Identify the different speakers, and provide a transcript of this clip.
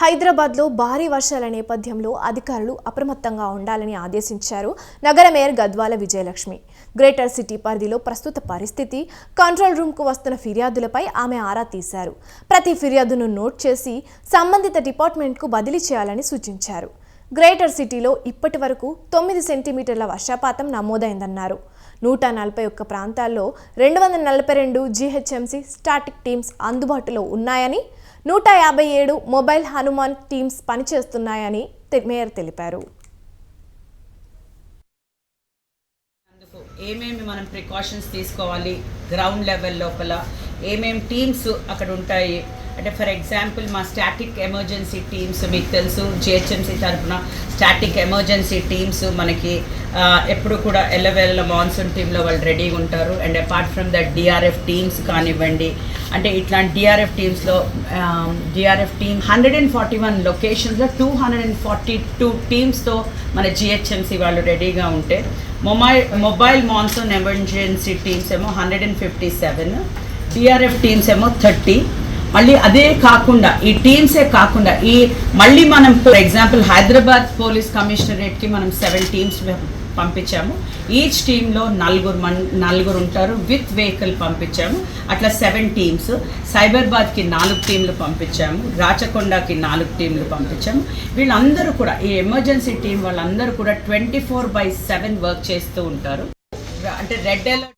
Speaker 1: హైదరాబాద్లో భారీ వర్షాల నేపథ్యంలో అధికారులు అప్రమత్తంగా ఉండాలని ఆదేశించారు నగర mayor Gadwal Vijayalakshmi. Greater city పరిధిలో ప్రస్తుత పరిస్థితి కంట్రోల్ రూమ్కు వస్తున్న ఫిర్యాదులపై ఆమె ఆరా తీశారు. ప్రతి ఫిర్యాదును నోట్ చేసి సంబంధిత డిపార్ట్మెంట్కు బదిలీ చేయాలని సూచించారు. గ్రేటర్ సిటీలో ఇప్పటి వరకు తొమ్మిది సెంటీమీటర్ల వర్షపాతం నమోదైందన్నారు. నూట నలభై ఒక్క ప్రాంతాల్లో రెండు వందల నలభై రెండు జీహెచ్ఎంసీ స్టాటిక్ టీమ్స్ అందుబాటులో ఉన్నాయని నూట యాభై ఏడు మొబైల్ హనుమాన్ టీమ్స్ పనిచేస్తున్నాయని మేయర్ తెలిపారు.
Speaker 2: ఏమేమి మనం ప్రికాషన్స్ తీసుకోవాలి గ్రౌండ్ లెవెల్ లోపల ఏమేమి టీమ్స్ అక్కడ ఉంటాయి? అంటే ఫర్ ఎగ్జాంపుల్ మా స్టాటిక్ ఎమర్జెన్సీ టీమ్స్ మీకు తెలుసు జిహెచ్ఎంసీ తరఫున స్టాటిక్ ఎమర్జెన్సీ టీమ్స్ మనకి ఎప్పుడు కూడా ఎల్లవేళ మాన్సూన్ టీంలో వాళ్ళు రెడీగా ఉంటారు. And apart from that DRF teams కానివ్వండి అంటే ఇట్లాంటి DRF టీమ్స్లో DRF team hundred and forty one లొకేషన్స్లో two hundred and forty two టీమ్స్తో మన జిహెచ్ఎంసీ వాళ్ళు రెడీగా ఉంటే mobile mobile monsoon emergency teams ఏమో hundred and fifty seven TRF teams ఏమో థర్టీ. మళ్ళీ అదే కాకుండా ఈ టీమ్సే కాకుండా ఈ మళ్ళీ మనం ఫర్ ఎగ్జాంపుల్ హైదరాబాద్ పోలీస్ కమిషనరేట్కి మనం సెవెన్ టీమ్స్ పంపించాము. ఈచ్ టీంలో నలుగురు మన్ నలుగురు ఉంటారు విత్ వెహికల్ పంపించాము. అట్లా సెవెన్ టీమ్స్. సైబర్బాద్కి నాలుగు టీంలు పంపించాము. రాచకొండకి నాలుగు టీంలు పంపించాము. వీళ్ళందరూ కూడా ఈ ఎమర్జెన్సీ టీం వాళ్ళందరూ కూడా twenty four by seven work చేస్తూ ఉంటారు. అంటే రెడ్ అలర్ట్